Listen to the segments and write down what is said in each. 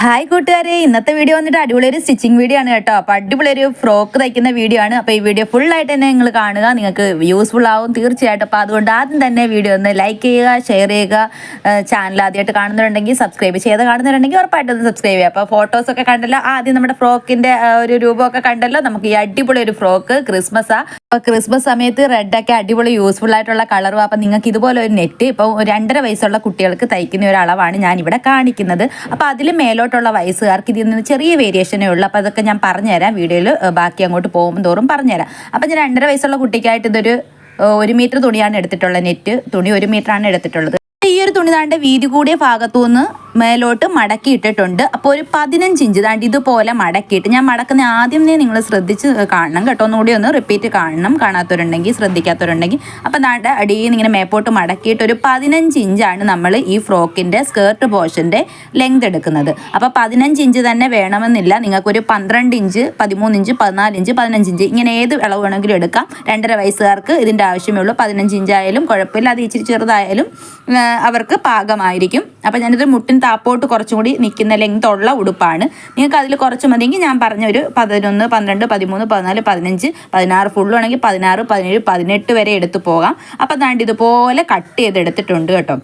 Hi കൂട്ടുകാരെ. ഇന്നത്തെ video വന്നിട്ട് അടിപൊളി ഒരു സ്റ്റിച്ചിങ് വീഡിയോ ആണ് കേട്ടോ. അപ്പോൾ അടിപൊളി ഒരു ഫ്രോക്ക് തയ്ക്കുന്ന വീഡിയോ ആണ്. അപ്പോൾ ഈ വീഡിയോ ഫുൾ ആയിട്ട് തന്നെ നിങ്ങൾ കാണുക. നിങ്ങൾക്ക് യൂസ്ഫുൾ ആവും തീർച്ചയായിട്ടും. അപ്പോൾ അതുകൊണ്ട് ആദ്യം തന്നെ വീഡിയോ ഒന്ന് ലൈക്ക് ചെയ്യുക ഷെയർ ചെയ്യുക. ചാനൽ ആദ്യമായിട്ട് കാണുന്നുണ്ടെങ്കിൽ സബ്സ്ക്രൈബ് ചെയ്ത് കാണുന്നുണ്ടെങ്കിൽ ഉറപ്പായിട്ട് ഒന്ന് സബ്സ്ക്രൈബ് ചെയ്യുക. അപ്പോൾ ഫോട്ടോസൊക്കെ കണ്ടല്ലോ. ആദ്യം നമ്മുടെ ഫ്രോക്കിന്റെ ഒരു രൂപമൊക്കെ കണ്ടല്ലോ. നമുക്ക് ഈ അടിപൊളി ഒരു ഫ്രോക്ക് ക്രിസ്മസാ അപ്പോൾ ക്രിസ്മസ് സമയത്ത് റെഡൊക്കെ അടിപൊളി യൂസ്ഫുൾ ആയിട്ടുള്ള കളറും അപ്പൊ നിങ്ങൾക്ക് ഇതുപോലെ ഒരു നെറ്റ് ഇപ്പോൾ രണ്ടര വയസ്സുള്ള കുട്ടികൾക്ക് തയ്ക്കുന്ന ഒരു അളവാണ് ഞാൻ ഇവിടെ കാണിക്കുന്നത്. അപ്പോൾ അതിൽ മേലോട്ടുള്ള വയസ്സുകാർക്ക് ഇതിൽ നിന്ന് ചെറിയ വേരിയേഷനേ ഉള്ളൂ. അപ്പോൾ അതൊക്കെ ഞാൻ പറഞ്ഞുതരാം. വീഡിയോയിൽ ബാക്കി അങ്ങോട്ട് പോകുമ്പോൾ തോറും പറഞ്ഞുതരാം. അപ്പോൾ ഞാൻ രണ്ടര വയസ്സുള്ള കുട്ടിക്കായിട്ട് ഇതൊരു ഒരു മീറ്റർ തുണിയാണ് എടുത്തിട്ടുള്ളത്. നെറ്റ് തുണി ഒരു മീറ്ററാണ് എടുത്തിട്ടുള്ളത്. ഈ ഒരു തുണി താണ്ട് വീതി കൂടിയ ഭാഗത്തു നിന്ന് മേലോട്ട് മടക്കി ഇട്ടിട്ടുണ്ട്. അപ്പോൾ ഒരു പതിനഞ്ച് ഇഞ്ച് താണ്ട് ഇതുപോലെ മടക്കിയിട്ട് ഞാൻ മടക്കുന്ന ആദ്യം നിങ്ങൾ ശ്രദ്ധിച്ച് കാണണം കേട്ടോ. ഒന്നുകൂടി ഒന്ന് റിപ്പീറ്റ് കാണണം. കാണാത്തവരുണ്ടെങ്കിൽ ശ്രദ്ധിക്കാത്തവരുണ്ടെങ്കിൽ. അപ്പോൾ താണ്ട് അടിയിൽ ഇങ്ങനെ മേപ്പോട്ട് മടക്കിയിട്ട് ഒരു പതിനഞ്ച് ഇഞ്ചാണ് നമ്മൾ ഈ ഫ്രോക്കിന്റെ സ്കേർട്ട് പോർഷന്റെ ലെങ്ത് എടുക്കുന്നത്. അപ്പോൾ പതിനഞ്ച് ഇഞ്ച് തന്നെ വേണമെന്നില്ല. നിങ്ങൾക്കൊരു പന്ത്രണ്ട് ഇഞ്ച് പതിമൂന്ന് ഇഞ്ച് പതിനാല് ഇഞ്ച് പതിനഞ്ച് ഇഞ്ച് ഇങ്ങനെ ഏത് അളവ് വേണമെങ്കിലും എടുക്കാം. രണ്ടര വയസ്സുകാർക്ക് ഇതിന്റെ ആവശ്യമേ ഉള്ളൂ. പതിനഞ്ച് ഇഞ്ചായാലും കുഴപ്പമില്ല. അത് ഇച്ചിരി ചെറുതായാലും അവർക്ക് പാകമായിരിക്കും. അപ്പോൾ ഞാനിത് മുട്ടിൻ താപ്പോട്ട് കുറച്ചും കൂടി നിൽക്കുന്ന ലെങ്ത് ഉള്ള ഉടുപ്പാണ്. നിങ്ങൾക്ക് അതിൽ കുറച്ച് മതിയെങ്കിൽ ഞാൻ പറഞ്ഞ ഒരു പതിനൊന്ന് പന്ത്രണ്ട് പതിമൂന്ന് പതിനാല് പതിനഞ്ച് പതിനാറ് ഫുള്ളും ആണെങ്കിൽ പതിനാറ് പതിനേഴ് പതിനെട്ട് വരെ എടുത്ത് പോകാം. അപ്പോൾ അതാണ്ട് ഇതുപോലെ കട്ട് ചെയ്തെടുത്തിട്ടുണ്ട് കേട്ടോ.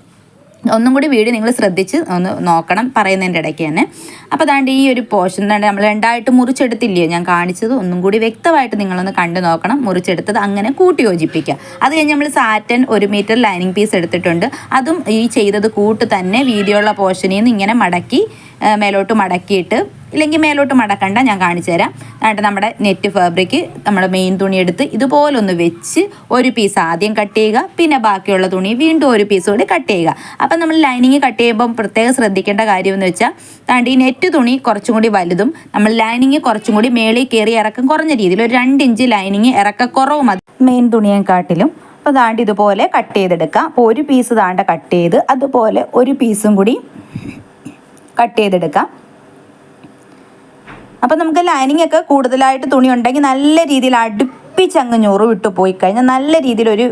ഒന്നും കൂടി വീഡിയോ നിങ്ങൾ ശ്രദ്ധിച്ച് ഒന്ന് നോക്കണം പറയുന്നതിന്റെ ഇടയ്ക്ക് തന്നെ. അപ്പോൾ അതാണ്ട് ഈ ഒരു പോർഷൻ തന്നെ നമ്മൾ രണ്ടായിട്ട് മുറിച്ചെടുത്തില്ലയോ? ഞാൻ കാണിച്ചത് ഒന്നും കൂടി വ്യക്തമായിട്ട് നിങ്ങളൊന്ന് കണ്ടു നോക്കണം. മുറിച്ചെടുത്തത് അങ്ങനെ കൂട്ടി യോജിപ്പിക്കുക. അത് കഴിഞ്ഞ് നമ്മൾ സാറ്റൻ ഒരു മീറ്റർ ലൈനിങ് പീസ് എടുത്തിട്ടുണ്ട്. അതും ഈ ചെയ്തത് കൂട്ട് തന്നെ വീതിയുള്ള പോർഷനിൽ നിന്ന് ഇങ്ങനെ മടക്കി മേലോട്ട് മടക്കിയിട്ട് ഇല്ലെങ്കിൽ മേലോട്ട് മടക്കണ്ട ഞാൻ കാണിച്ചു തരാം. എന്നിട്ട് നമ്മുടെ നെറ്റ് ഫാബ്രിക് നമ്മുടെ മെയിൻ തുണി എടുത്ത് ഇതുപോലൊന്ന് വെച്ച് ഒരു പീസ് ആദ്യം കട്ട് ചെയ്യുക പിന്നെ ബാക്കിയുള്ള തുണി വീണ്ടും ഒരു പീസ് കൂടി കട്ട് ചെയ്യുക. അപ്പം നമ്മൾ ലൈനിങ് കട്ട് ചെയ്യുമ്പം പ്രത്യേകം ശ്രദ്ധിക്കേണ്ട കാര്യം എന്ന് വെച്ചാൽ താണ്ട് ഈ നെറ്റ് തുണി കുറച്ചും കൂടി വലുതും നമ്മൾ ലൈനിങ് കുറച്ചും കൂടി മേളിൽ കയറി ഇറക്കം കുറഞ്ഞ രീതിയിൽ ഒരു രണ്ട് ഇഞ്ച് ലൈനിങ് ഇറക്കക്കുറവ് മതി. മെയിൻ തുണിയെക്കാട്ടിലും അപ്പോൾ താണ്ട് ഇതുപോലെ കട്ട് ചെയ്തെടുക്കുക അപ്പോൾ ഒരു പീസ് താണ്ട കട്ട് ചെയ്ത് അതുപോലെ ഒരു പീസും കൂടി കട്ട് ചെയ്തെടുക്കാം. അപ്പം നമുക്ക് ലൈനിങ് ഒക്കെ കൂടുതലായിട്ട് തുണി ഉണ്ടെങ്കിൽ നല്ല രീതിയിൽ അടുപ്പിച്ചങ്ങ് ഞൊറു വിട്ടു പോയി കഴിഞ്ഞാൽ നല്ല രീതിയിലൊരു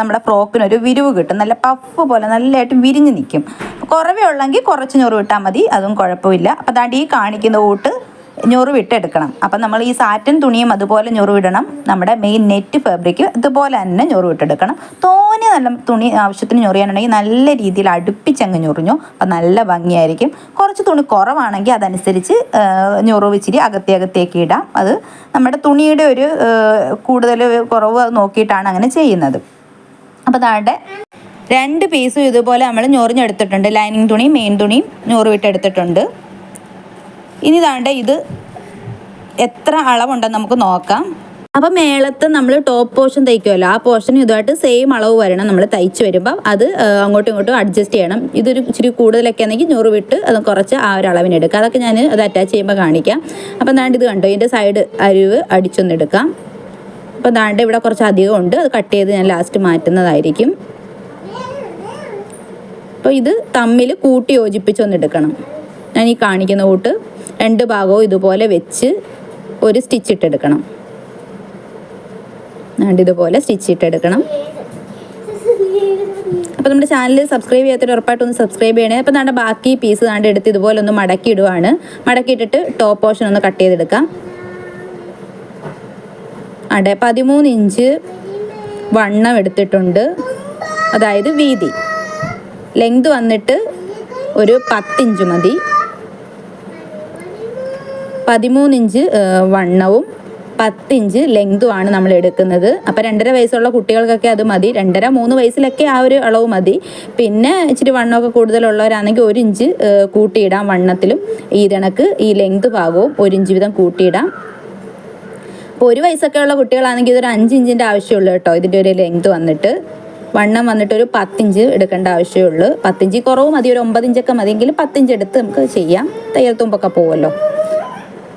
നമ്മുടെ ഫ്രോക്കിനൊരു വിരിവ് കിട്ടും. നല്ല പഫ് പോലെ നല്ലതായിട്ട് വിരിഞ്ഞ് നിൽക്കും. കുറവേ ഉള്ളെങ്കിൽ കുറച്ച് ഞൊറു വിട്ടാൽ മതി അതും കുഴപ്പമില്ല. അപ്പം അതാണ്ട് ഈ കാണിക്കുന്ന കൂട്ട് ഞൊറു വിട്ടെടുക്കണം. അപ്പം നമ്മൾ ഈ സാറ്റൻ തുണിയും അതുപോലെ ഞൊറു വിടണം. നമ്മുടെ മെയിൻ നെറ്റ് ഫാബ്രിക് ഇതുപോലെ തന്നെ ഞൊറു വിട്ടെടുക്കണം. തോനെ നല്ല തുണി ആവശ്യത്തിന് ഞൊറിയാനുണ്ടെങ്കിൽ നല്ല രീതിയിൽ അടുപ്പിച്ചങ്ങ് ഞൊറിഞ്ഞു. അപ്പം നല്ല ഭംഗിയായിരിക്കും. കുറച്ച് തുണി കുറവാണെങ്കിൽ അതനുസരിച്ച് ഞൊറു വെച്ചിരി അകത്തെ അകത്തേക്ക് ഇടാം. അത് നമ്മുടെ തുണിയുടെ ഒരു കൂടുതൽ കുറവ് നോക്കിയിട്ടാണ് അങ്ങനെ ചെയ്യുന്നത്. അപ്പോൾ താഴെ രണ്ട് പീസും ഇതുപോലെ നമ്മൾ ഞൊറിഞ്ഞെടുത്തിട്ടുണ്ട്. ലൈനിങ് തുണിയും മെയിൻ തുണിയും ഞൊറു വിട്ടെടുത്തിട്ടുണ്ട്. ഇനി താണ്ട ഇത് എത്ര അളവുണ്ടെന്ന് നമുക്ക് നോക്കാം. അപ്പം മേളത്ത് നമ്മൾ ടോപ്പ് പോർഷൻ തയ്ക്കുമല്ലോ ആ പോർഷൻ ഇതുമായിട്ട് സെയിം അളവ് വരണം നമ്മൾ തയ്ച്ച് വരുമ്പോൾ അത് അങ്ങോട്ടും ഇങ്ങോട്ടും അഡ്ജസ്റ്റ് ചെയ്യണം. ഇതൊരു ഇച്ചിരി കൂടുതലൊക്കെ ആണെങ്കിൽ ഞൂറ് വിട്ട് അത് കുറച്ച് ആ ഒരു അളവിന് എടുക്കാം. അതൊക്കെ ഞാൻ അത് അറ്റാച്ച് ചെയ്യുമ്പോൾ കാണിക്കാം. അപ്പം ദാണ്ട് ഇത് കണ്ടോ? ഇതിന്റെ സൈഡ് അരിവ് അടിച്ചൊന്നെടുക്കാം അപ്പം ദാണ്ട് ഇവിടെ കുറച്ച് അധികം ഉണ്ട്. അത് കട്ട് ചെയ്ത് ഞാൻ ലാസ്റ്റ് മാറ്റുന്നതായിരിക്കും. അപ്പോൾ ഇത് തമ്മിൽ കൂട്ടി യോജിപ്പിച്ചൊന്നെടുക്കണം ഞാൻ ഈ കാണിക്കുന്ന കൂട്ട്. രണ്ട് ഭാഗവും ഇതുപോലെ വെച്ച് ഒരു സ്റ്റിച്ച് ഇട്ടെടുക്കണം. ഇതുപോലെ സ്റ്റിച്ച് ഇട്ടെടുക്കണം. അപ്പോൾ നമ്മുടെ ചാനൽ സബ്സ്ക്രൈബ് ചെയ്യാത്തൊരു ഉറപ്പായിട്ട് ഒന്ന് സബ്സ്ക്രൈബ് ചെയ്യണേ. അപ്പോൾ നമ്മുടെ ബാക്കി പീസ് താണ്ട് എടുത്ത് ഇതുപോലെ ഒന്ന് മടക്കി ഇടുവാണ്. മടക്കി ഇട്ടിട്ട് ടോപ്പ് പോർഷൻ ഒന്ന് കട്ട് ചെയ്തെടുക്കാം. അടെ പതിമൂന്ന് ഇഞ്ച് വണ്ണം എടുത്തിട്ടുണ്ട്. അതായത് വീതി. ലെങ്ത് വന്നിട്ട് ഒരു പത്തിഞ്ച് മതി. പതിമൂന്ന് ഇഞ്ച് ഏഹ്, വണ്ണവും പത്തിഞ്ച് ലെങ്തുമാണ് നമ്മൾ എടുക്കുന്നത്. അപ്പോൾ രണ്ടര വയസ്സുള്ള കുട്ടികൾക്കൊക്കെ അത് മതി. രണ്ടര മൂന്ന് വയസ്സിലൊക്കെ ആ ഒരു അളവ് മതി. പിന്നെ ഇച്ചിരി വണ്ണമൊക്കെ കൂടുതലുള്ളവരാണെങ്കിൽ ഒരു ഇഞ്ച് കൂട്ടിയിടാം വണ്ണത്തിലും. ഈ കണക്ക് ഈ ലെങ്ത് ഭാഗവും ഒരു ഇഞ്ച് വീതം കൂട്ടിയിടാം. അപ്പോൾ ഒരു വയസ്സൊക്കെ ഉള്ള കുട്ടികളാണെങ്കിൽ ഇതൊരു അഞ്ച് ഇഞ്ചിന്റെ ആവശ്യമുള്ളൂ കേട്ടോ. ഇതിന്റെ ഒരു ലെങ്ത് വന്നിട്ട്. വണ്ണം വന്നിട്ട് ഒരു പത്തിഞ്ച് എടുക്കേണ്ട ആവശ്യമുള്ളൂ. പത്തിഞ്ച് കുറവ് മതി. ഒരു ഒമ്പത് ഇഞ്ചൊക്കെ മതിയെങ്കിൽ പത്തിഞ്ച് എടുത്ത് നമുക്ക് ചെയ്യാം. തയ്യൽ തുമ്പൊക്കെ പോകുമല്ലോ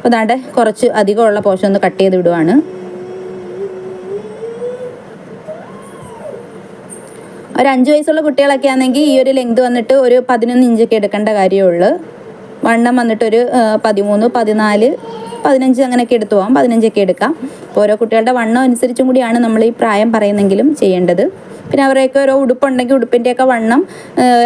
അപ്പോൾ അതാണ്ട് കുറച്ച് അധികമുള്ള പോഷൻ ഒന്ന് കട്ട് ചെയ്ത് വിടുവാണ്. ഒരു അഞ്ച് വയസ്സുള്ള കുട്ടികളൊക്കെ ആണെങ്കിൽ ഈ ഒരു ലെങ്ത് വന്നിട്ട് ഒരു പതിനൊന്ന് ഇഞ്ചൊക്കെ എടുക്കേണ്ട കാര്യമുള്ളൂ വണ്ണം വന്നിട്ട് ഒരു പതിമൂന്ന് പതിനാല് പതിനഞ്ച് അങ്ങനെയൊക്കെ എടുത്തു പോകാം പതിനഞ്ചൊക്കെ എടുക്കാം. ഓരോ കുട്ടികളുടെ വണ്ണം അനുസരിച്ചും കൂടിയാണ് നമ്മൾ ഈ പ്രായം പറയുന്നെങ്കിലും ചെയ്യേണ്ടത്. പിന്നെ അവരെയൊക്കെ ഓരോ ഉടുപ്പുണ്ടെങ്കിൽ ഉടുപ്പിന്റെയൊക്കെ വണ്ണം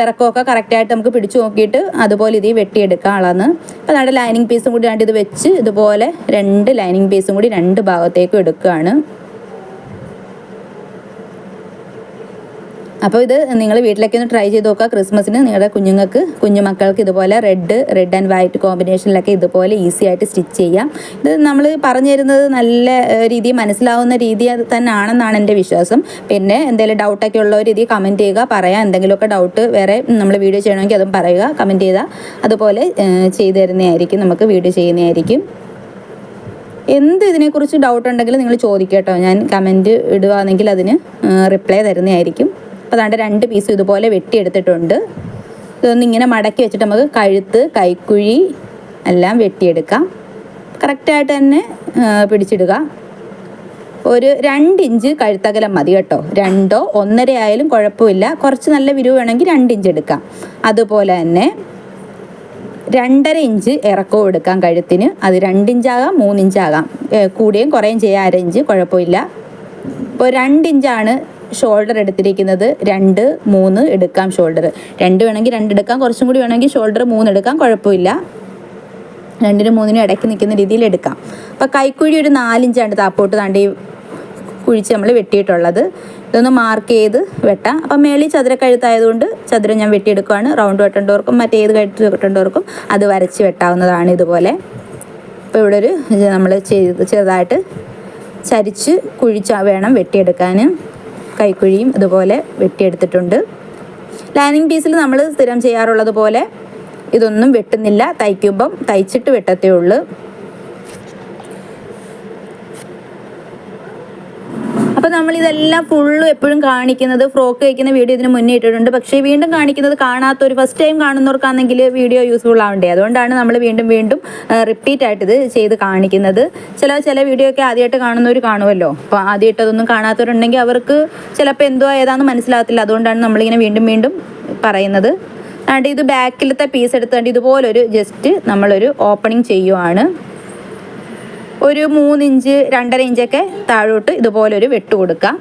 ഇറക്കമൊക്കെ കറക്റ്റായിട്ട് നമുക്ക് പിടിച്ചു നോക്കിയിട്ട് അതുപോലെ ഇത് വെട്ടിയെടുക്കാം അളന്ന് അപ്പോൾ നമ്മുടെ ലൈനിങ് പീസും കൂടി രണ്ട് ഇത് വെച്ച് ഇതുപോലെ രണ്ട് ലൈനിങ് പീസും കൂടി രണ്ട് ഭാഗത്തേക്കും എടുക്കുകയാണ്. അപ്പോൾ ഇത് നിങ്ങൾ വീട്ടിലേക്ക് ഒന്ന് ട്രൈ ചെയ്ത് നോക്കുക. ക്രിസ്മസിന് നിങ്ങളുടെ കുഞ്ഞുങ്ങൾക്ക് കുഞ്ഞുമക്കൾക്ക് ഇതുപോലെ റെഡ് റെഡ് ആൻഡ് വൈറ്റ് കോമ്പിനേഷനിലൊക്കെ ഇതുപോലെ ഈസി ആയിട്ട് സ്റ്റിച്ച് ചെയ്യാം. ഇത് നമ്മൾ പറഞ്ഞു തരുന്നത് നല്ല രീതി മനസ്സിലാവുന്ന രീതി തന്നെയാണെന്നാണ് എന്റെ വിശ്വാസം. പിന്നെ എന്തെങ്കിലും ഡൗട്ടൊക്കെ ഉള്ളവർ രീതി കമന്റ് ചെയ്യുക. പറയാം എന്തെങ്കിലുമൊക്കെ ഡൗട്ട് വേറെ നമ്മൾ വീഡിയോ ചെയ്യണമെങ്കിൽ അതും പറയുക. കമന്റ് ചെയ്താൽ അതുപോലെ ചെയ്തു തരുന്നതായിരിക്കും. നമുക്ക് വീഡിയോ ചെയ്യുന്നതായിരിക്കും. എന്ത് ഇതിനെക്കുറിച്ച് ഡൗട്ട് ഉണ്ടെങ്കിലും നിങ്ങൾ ചോദിക്കട്ടോ ഞാൻ കമന്റ് ഇടുകയാണെങ്കിൽ അതിന് റിപ്ലൈ തരുന്നതായിരിക്കും. അപ്പോൾ അതാണ്ട് രണ്ട് പീസും ഇതുപോലെ വെട്ടിയെടുത്തിട്ടുണ്ട്. ഇതൊന്ന് ഇങ്ങനെ മടക്കി വെച്ചിട്ട് നമുക്ക് കഴുത്ത് കൈക്കുഴി എല്ലാം വെട്ടിയെടുക്കാം. കറക്റ്റായിട്ട് തന്നെ പിടിച്ചിടുക. ഒരു രണ്ട് ഇഞ്ച് കഴുത്തകലം മതി കേട്ടോ. രണ്ടോ ഒന്നര ആയാലും കുഴപ്പമില്ല. കുറച്ച് നല്ല വിരിവ് വേണമെങ്കിൽ രണ്ട് ഇഞ്ച് എടുക്കാം. അതുപോലെ തന്നെ രണ്ടര ഇഞ്ച് ഇറക്കവും എടുക്കാം കഴുത്തിന്. അത് രണ്ടിഞ്ചാകാം മൂന്നിഞ്ചാകാം കൂടിയും കുറയും ചെയ്യാം അര ഇഞ്ച് കുഴപ്പമില്ല. ഇപ്പോൾ രണ്ടിഞ്ചാണ് ഷോൾഡർ എടുത്തിരിക്കുന്നത് രണ്ട് മൂന്ന് എടുക്കാം ഷോൾഡർ രണ്ട് വേണമെങ്കിൽ രണ്ട് എടുക്കാം കുറച്ചും കൂടി വേണമെങ്കിൽ ഷോൾഡർ മൂന്ന് എടുക്കാം കുഴപ്പമില്ല. രണ്ടിനും മൂന്നിനും ഇടയ്ക്ക് നിൽക്കുന്ന രീതിയിൽ എടുക്കാം. അപ്പോൾ കൈക്കുഴി ഒരു നാലിഞ്ചാണ് താപ്പോട്ട് താണ്ടി കുഴിച്ച് നമ്മൾ വെട്ടിയിട്ടുള്ളത്. ഇതൊന്ന് മാർക്ക് ചെയ്ത് വെട്ടാം. അപ്പം മേളിൽ ചതുരക്കഴുത്തായതുകൊണ്ട് ചതുരം ഞാൻ വെട്ടിയെടുക്കുകയാണ് റൗണ്ട് വെട്ടേണ്ടവർക്കും മറ്റേത് കഴുത്ത് വെട്ടേണ്ടവർക്കും അത് വരച്ച് വെട്ടാവുന്നതാണ് ഇതുപോലെ. അപ്പോൾ ഇവിടെ ഒരു നമ്മൾ ചെയ്ത് ചെറുതായിട്ട് ചരിച്ച് കുഴിച്ച വേണം വെട്ടിയെടുക്കാൻ. കൈക്കുഴിയും ഇതുപോലെ വെട്ടിയെടുത്തിട്ടുണ്ട്. ലൈനിങ് പീസിൽ നമ്മൾ സ്ഥിരം ചെയ്യാറുള്ളത് പോലെ ഇതൊന്നും വെട്ടുന്നില്ല. തയ്ക്കുമ്പം തയ്ച്ചിട്ട് വെട്ടത്തേ ഉള്ളൂ. അപ്പോൾ നമ്മൾ ഇതെല്ലാം ഫുള്ളും എപ്പോഴും കാണിക്കുന്നത് ഫ്രോക്ക് വയ്ക്കുന്ന വീഡിയോ ഇതിന് മുന്നേ ഇട്ടിട്ടുണ്ട്. പക്ഷേ വീണ്ടും കാണിക്കുന്നത് കാണാത്ത ഒരു ഫസ്റ്റ് ടൈം കാണുന്നവർക്കാണെങ്കിൽ വീഡിയോ യൂസ്ഫുൾ ആവണ്ടേ. അതുകൊണ്ടാണ് നമ്മൾ വീണ്ടും വീണ്ടും റിപ്പീറ്റ് ആയിട്ട് ഇത് ചെയ്ത് കാണിക്കുന്നത്. ചില ചില വീഡിയോ ഒക്കെ ആദ്യമായിട്ട് കാണുന്നവർ കാണുമല്ലോ അപ്പോൾ ആദ്യമായിട്ട് അതൊന്നും കാണാത്തവരുണ്ടെങ്കിൽ അവർക്ക് ചിലപ്പോൾ എന്തോ ഏതാണെന്ന് മനസ്സിലാകത്തില്ല. അതുകൊണ്ടാണ് നമ്മളിങ്ങനെ വീണ്ടും വീണ്ടും പറയുന്നത്. അതുകൊണ്ട് ഇത് ബാക്കിലത്തെ പീസ് എടുത്തുകൊണ്ട് ഇതുപോലൊരു ജസ്റ്റ് നമ്മളൊരു ഓപ്പണിങ് ചെയ്യുവാണ്. ഒരു മൂന്നിഞ്ച് രണ്ടര ഇഞ്ചൊക്കെ താഴോട്ട് ഇതുപോലൊരു വെട്ട് കൊടുക്കുക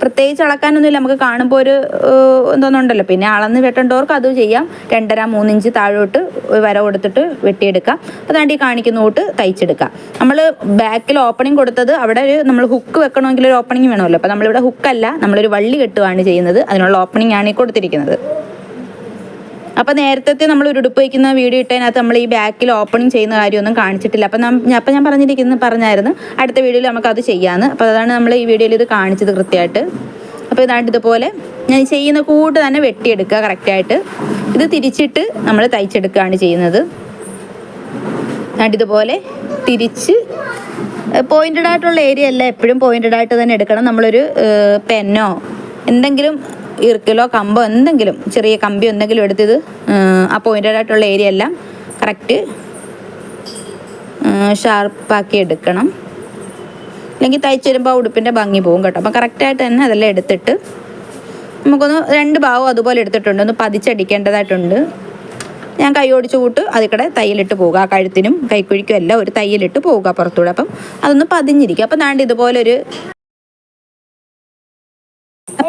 പ്രത്യേകിച്ച് അളക്കാനൊന്നുമില്ല. നമുക്ക് കാണുമ്പോൾ ഒരു എന്തോന്നുണ്ടല്ലോ. പിന്നെ അളന്ന് വെട്ടേണ്ടവർക്ക് അത് ചെയ്യാം. രണ്ടര മൂന്നിഞ്ച് താഴോട്ട് വര കൊടുത്തിട്ട് വെട്ടിയെടുക്കാം. അതാണ്ട് ഈ കാണിക്കുന്ന തൊട്ട് തയ്ച്ചെടുക്കാം. നമ്മൾ ബാക്കിൽ ഓപ്പണിംഗ് കൊടുത്തത് അവിടെ ഒരു നമ്മൾ ഹുക്ക് വെക്കണമെങ്കിൽ ഒരു ഓപ്പണിംഗ് വേണമല്ലോ. അപ്പോൾ നമ്മളിവിടെ ഹുക്കല്ല നമ്മളൊരു വള്ളി കെട്ടുകയാണ് ചെയ്യുന്നത്. അതിനുള്ള ഓപ്പണിംഗ് ആണ് ഈ കൊടുത്തിരിക്കുന്നത്. അപ്പോൾ നേരത്തെ നമ്മൾ ഒരു ഉടുപ്പ് വയ്ക്കുന്ന വീഡിയോ ഇട്ടതിനകത്ത് നമ്മൾ ഈ ബാക്കിൽ ഓപ്പണിംഗ് ചെയ്യുന്ന കാര്യമൊന്നും കാണിച്ചിട്ടില്ല. അപ്പം അപ്പം ഞാൻ പറഞ്ഞിരിക്കുന്നത് പറഞ്ഞായിരുന്നു അടുത്ത വീഡിയോയിൽ നമുക്ക് അത് ചെയ്യാമെന്ന് അപ്പോൾ അതാണ് നമ്മൾ ഈ വീഡിയോയിൽ ഇത് കാണിച്ചത് കൃത്യമായിട്ട്. അപ്പോൾ ഇതാണ് ഇതുപോലെ ഞാൻ ചെയ്യുന്ന കൂട്ട് തന്നെ വെട്ടിയെടുക്കുക കറക്റ്റായിട്ട്. ഇത് തിരിച്ചിട്ട് നമ്മൾ തയ്ച്ചെടുക്കുകയാണ് ചെയ്യുന്നത്. ഇതുപോലെ തിരിച്ച് പോയിന്റഡ് ആയിട്ടുള്ള ഏരിയ അല്ല എപ്പോഴും പോയിന്റഡ് ആയിട്ട് തന്നെ എടുക്കണം. നമ്മളൊരു പെന്നോ എന്തെങ്കിലും ഇറുക്കിലോ കമ്പോ എന്തെങ്കിലും ചെറിയ കമ്പി എന്തെങ്കിലും എടുത്തത് ആ പോയിന്റഡ് ആയിട്ടുള്ള ഏരിയ എല്ലാം കറക്റ്റ് ഷാർപ്പാക്കി എടുക്കണം. അല്ലെങ്കിൽ തയ്ച്ച് വരുമ്പോൾ ഉടുപ്പിന്റെ ഭംഗി പോകും കേട്ടോ. അപ്പോൾ കറക്റ്റായിട്ട് തന്നെ അതെല്ലാം എടുത്തിട്ട് നമുക്കൊന്ന് രണ്ട് ഭാവം അതുപോലെ എടുത്തിട്ടുണ്ട്. ഒന്ന് പതിച്ചടിക്കേണ്ടതായിട്ടുണ്ട്. ഞാൻ കൈ ഓടിച്ചു കൂട്ട് അതിൽ കൂടെ തയ്യലിട്ട് പോവുക ആ കഴുത്തിനും കൈക്കുഴിക്കും എല്ലാം ഒരു തയ്യലിട്ട് പോവുക പുറത്തൂടെ അപ്പം അതൊന്ന് പതിഞ്ഞിരിക്കും. അപ്പം നാണ്ട് ഇതുപോലൊരു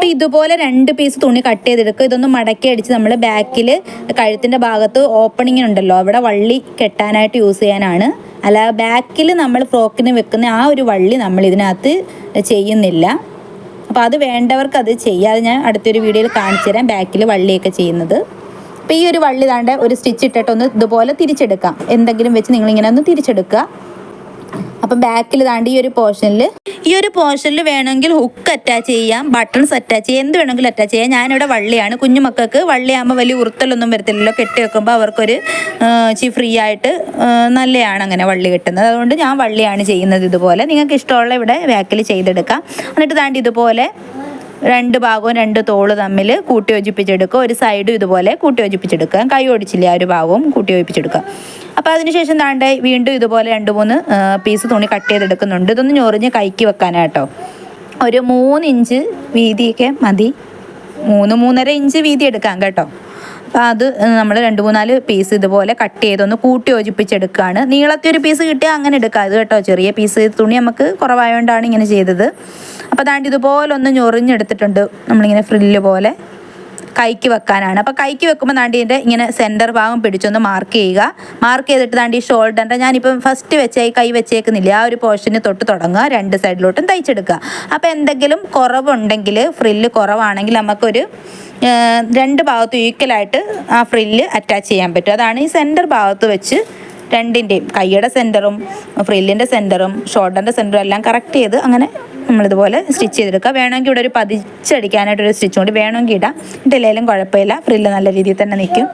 അപ്പം ഇതുപോലെ രണ്ട് പീസ് തുണി കട്ട് ചെയ്തെടുക്കുക. ഇതൊന്ന് മടക്കി അടിച്ച് നമ്മൾ ബാക്കിൽ കഴുത്തിന്റെ ഭാഗത്ത് ഓപ്പണിംഗ് ഉണ്ടല്ലോ അവിടെ വള്ളി കെട്ടാനായിട്ട് യൂസ് ചെയ്യാനാണ്. അല്ല ബാക്കിൽ നമ്മൾ ഫ്രോക്കിന് വെക്കുന്ന ആ ഒരു വള്ളി നമ്മൾ ഇതിനകത്ത് ചെയ്യുന്നില്ല. അപ്പോൾ അത് വേണ്ടവർക്ക് അത് ചെയ്യാതെ ഞാൻ അടുത്തൊരു വീഡിയോയിൽ കാണിച്ചു തരാം ബാക്കിൽ വള്ളിയൊക്കെ ചെയ്യുന്നത്. അപ്പോൾ ഈ ഒരു വള്ളി താണ്ട ഒരു സ്റ്റിച്ച് ഇട്ടിട്ടൊന്ന് ഇതുപോലെ തിരിച്ചെടുക്കാം. എന്തെങ്കിലും വെച്ച് നിങ്ങളിങ്ങനെ ഒന്ന് തിരിച്ചെടുക്കുക. അപ്പം ബാക്കിൽ താണ്ട് ഈ ഒരു പോർഷനിൽ ഈ ഒരു പോർഷനിൽ വേണമെങ്കിൽ ഹുക്ക് അറ്റാച്ച് ചെയ്യാം ബട്ടൺസ് അറ്റാച്ച് ചെയ്യാം എന്ത് വേണമെങ്കിലും അറ്റാച്ച് ചെയ്യാം. ഞാനിവിടെ വള്ളിയാണ്. കുഞ്ഞു മക്കൾക്ക് വള്ളിയാകുമ്പോൾ വലിയ ഉറുത്തലൊന്നും വരത്തില്ലല്ലോ. കെട്ടി വെക്കുമ്പോൾ അവർക്കൊരു ചി ഫ്രീ ആയിട്ട് നല്ലതാണ് അങ്ങനെ വള്ളി കിട്ടുന്നത്. അതുകൊണ്ട് ഞാൻ വള്ളിയാണ് ചെയ്യുന്നത് ഇതുപോലെ. നിങ്ങൾക്ക് ഇഷ്ടമുള്ള ഇവിടെ ബാക്കിൽ ചെയ്തെടുക്കാം. എന്നിട്ട് താണ്ടി ഇതുപോലെ രണ്ട് ഭാഗവും രണ്ട് തോൾ തമ്മിൽ കൂട്ടി യോജിപ്പിച്ചെടുക്കുക. ഒരു സൈഡും ഇതുപോലെ കൂട്ടി യോജിപ്പിച്ചെടുക്കുക. കൈ ഓടിച്ചില്ല ആ ഒരു ഭാഗവും കൂട്ടി യോജിപ്പിച്ചെടുക്കുക. അപ്പോൾ അതിനുശേഷം താണ്ടെ വീണ്ടും ഇതുപോലെ രണ്ട് മൂന്ന് പീസ് തുണി കട്ട് ചെയ്തെടുക്കുന്നുണ്ട്. ഇതൊന്ന് ഞൊറിഞ്ഞ് കൈക്ക് വെക്കാനാട്ടോ. ഒരു മൂന്ന് ഇഞ്ച് വീതിയൊക്കെ മതി. മൂന്ന് മൂന്നര ഇഞ്ച് വീതി എടുക്കാം കേട്ടോ. അപ്പോൾ അത് നമ്മൾ രണ്ട് മൂന്നാൽ പീസ് ഇതുപോലെ കട്ട് ചെയ്തൊന്ന് കൂട്ടി യോജിപ്പിച്ചെടുക്കുകയാണ് നീളത്തെ ഒരു പീസ് കിട്ടിയാൽ അങ്ങനെ എടുക്കാം. അത് കേട്ടോ ചെറിയ പീസ് തുണി നമുക്ക് കുറവായതുകൊണ്ടാണ് ഇങ്ങനെ ചെയ്തത്. അപ്പോൾ അതാണ്ട് ഇതുപോലെ ഒന്ന് ഞൊറിഞ്ഞെടുത്തിട്ടുണ്ട്. നമ്മളിങ്ങനെ ഫ്രില്ല് പോലെ. കൈക്ക് വെക്കാനാണ്. അപ്പോൾ കൈക്ക് വെക്കുമ്പോൾ ദാണ്ടി ഇതിന്റെ ഇങ്ങനെ സെന്റർ ഭാഗം പിടിച്ചൊന്ന് മാർക്ക് ചെയ്യുക. മാർക്ക് ചെയ്തിട്ട് താണ്ടി ഷോൾഡറിന്റെ ഞാനിപ്പം ഫസ്റ്റ് വെച്ച കൈ വെച്ചേക്കുന്നില്ല ആ ഒരു പോർഷന് തൊട്ട് തുടങ്ങുക. രണ്ട് സൈഡിലോട്ടും തയ്ച്ചെടുക്കുക. അപ്പോൾ എന്തെങ്കിലും കുറവുണ്ടെങ്കിൽ ഫ്രില്ല് കുറവാണെങ്കിൽ നമുക്കൊരു രണ്ട് ഭാഗത്തും ഈക്വലായിട്ട് ആ ഫ്രില്ല് അറ്റാച്ച് ചെയ്യാൻ പറ്റും. അതാണ് ഈ സെന്റർ ഭാഗത്ത് വെച്ച് രണ്ടിന്റെയും കൈയുടെ സെന്ററും ഫ്രില്ലിന്റെ സെന്ററും ഷോൾഡറിന്റെ സെന്ററും എല്ലാം കറക്റ്റ് ചെയ്ത് അങ്ങനെ നമ്മളിതുപോലെ സ്റ്റിച്ച് ചെയ്തെടുക്കുക. വേണമെങ്കിൽ ഇവിടെ ഒരു പതിച്ചടിക്കാനായിട്ടൊരു സ്റ്റിച്ച് കൊണ്ട് വേണമെങ്കിൽ ഇടാം. ഇട്ടില്ലെങ്കിലും കുഴപ്പമില്ല. ഫ്രില്ല് നല്ല രീതിയിൽ തന്നെ നിൽക്കും.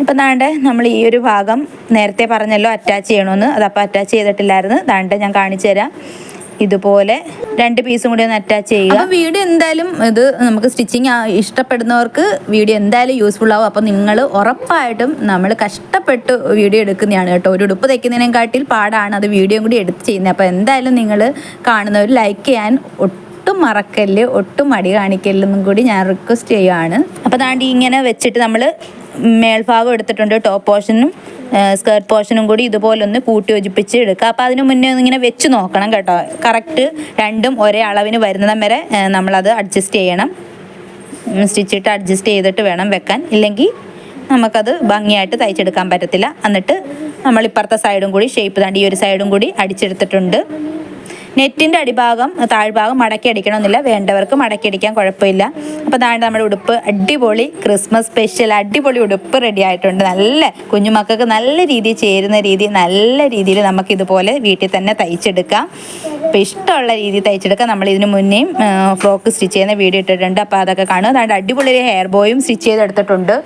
ഇപ്പം താണ്ട് നമ്മൾ ഈ ഒരു ഭാഗം നേരത്തെ പറഞ്ഞല്ലോ അറ്റാച്ച് ചെയ്യണമെന്ന് അതപ്പോൾ അറ്റാച്ച് ചെയ്തിട്ടില്ലായിരുന്നു. താണ്ട് ഞാൻ കാണിച്ചു തരാം ഇതുപോലെ രണ്ട് പീസും കൂടി ഒന്ന് അറ്റാച്ച് ചെയ്യുക. അപ്പോൾ വീഡിയോ എന്തായാലും ഇത് നമുക്ക് സ്റ്റിച്ചിങ് ഇഷ്ടപ്പെടുന്നവർക്ക് വീഡിയോ എന്തായാലും യൂസ്ഫുൾ ആവും. അപ്പോൾ നിങ്ങൾ ഉറപ്പായിട്ടും നമ്മൾ കഷ്ടപ്പെട്ട് വീഡിയോ എടുക്കുന്നതാണ് കേട്ടോ. ഒരു ഉടുപ്പ് തയ്ക്കുന്നതിനെക്കാട്ടിൽ പാടാണ് അത് വീഡിയോ കൂടി എടുത്ത് ചെയ്യുന്നത്. അപ്പോൾ എന്തായാലും നിങ്ങൾ കാണുന്നവർ ലൈക്ക് ചെയ്യാൻ ഒട്ടും മറക്കല്ല് ഒട്ടും മടി കാണിക്കല്ലെന്നും കൂടി ഞാൻ റിക്വസ്റ്റ് ചെയ്യുകയാണ് അപ്പോൾ താണ്ടി ഇങ്ങനെ വെച്ചിട്ട് നമ്മൾ മേൽഭാഗം എടുത്തിട്ടുണ്ട് ടോപ്പ് പോർഷനും സ്കേർട്ട് പോർഷനും കൂടി ഇതുപോലെ ഒന്ന് കൂട്ടി യോജിപ്പിച്ച് എടുക്കുക. അപ്പോൾ അതിന് മുന്നേ ഇങ്ങനെ വെച്ച് നോക്കണം കേട്ടോ. കറക്റ്റ് രണ്ടും ഒരേ അളവിന് വരുന്നതം വരെ നമ്മളത് അഡ്ജസ്റ്റ് ചെയ്യണം. സ്റ്റിച്ചിട്ട് അഡ്ജസ്റ്റ് ചെയ്തിട്ട് വേണം വെക്കാൻ. ഇല്ലെങ്കിൽ നമുക്കത് ഭംഗിയായിട്ട് തയ്ച്ചെടുക്കാൻ പറ്റത്തില്ല. എന്നിട്ട് നമ്മൾ ഇപ്പുറത്തെ സൈഡും കൂടി ഷേപ്പ് താണ്ടി ഈ ഒരു സൈഡും കൂടി അടിച്ചെടുത്തിട്ടുണ്ട്. നെറ്റിന്റെ അടിഭാഗം താഴ്ഭാഗം മടക്കി അടിക്കണമെന്നില്ല. വേണ്ടവർക്ക് മടക്കി അടിക്കാൻ കുഴപ്പമില്ല. അപ്പോൾ താഴെ നമ്മുടെ ഉടുപ്പ് അടിപൊളി ക്രിസ്മസ് സ്പെഷ്യൽ അടിപൊളി ഉടുപ്പ് റെഡി ആയിട്ടുണ്ട്. നല്ല കുഞ്ഞുമക്കൾക്ക് നല്ല രീതിയിൽ ചേരുന്ന രീതി നല്ല രീതിയിൽ നമുക്കിതുപോലെ വീട്ടിൽ തന്നെ തയ്ച്ചെടുക്കാം. അപ്പോൾ ഇഷ്ടമുള്ള രീതിയിൽ തയ്ച്ചെടുക്കാം. നമ്മൾ ഇതിന് മുന്നേയും ഫ്രോക്ക് സ്റ്റിച്ച് ചെയ്യുന്ന വീഡിയോ ഇട്ടിട്ടുണ്ട്. അപ്പോൾ അതൊക്കെ കാണുക. അതാണ്ട് അടിപൊളി ഒരു ഹെയർ ബോയും സ്റ്റിച്ച് ചെയ്തെടുത്തിട്ടുണ്ട്.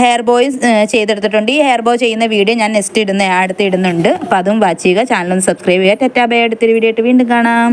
ഹെയർ ബോയ് ചെയ്തെടുത്തിട്ടുണ്ട്. ഈ ഹെയർ ബോയ് ചെയ്യുന്ന വീഡിയോ ഞാൻ നെക്സ്റ്റ് ഇടുന്ന അടുത്ത് ഇടുന്നുണ്ട്. അപ്പോൾ അതും വാച്ച് ചെയ്യുക. ചാനൽ ഒന്ന് സബ്സ്ക്രൈബ് ചെയ്യുക. ടെറ്റാബൈ അടുത്തൊരു വീഡിയോ ആയിട്ട് വീണ്ടും കാണാം.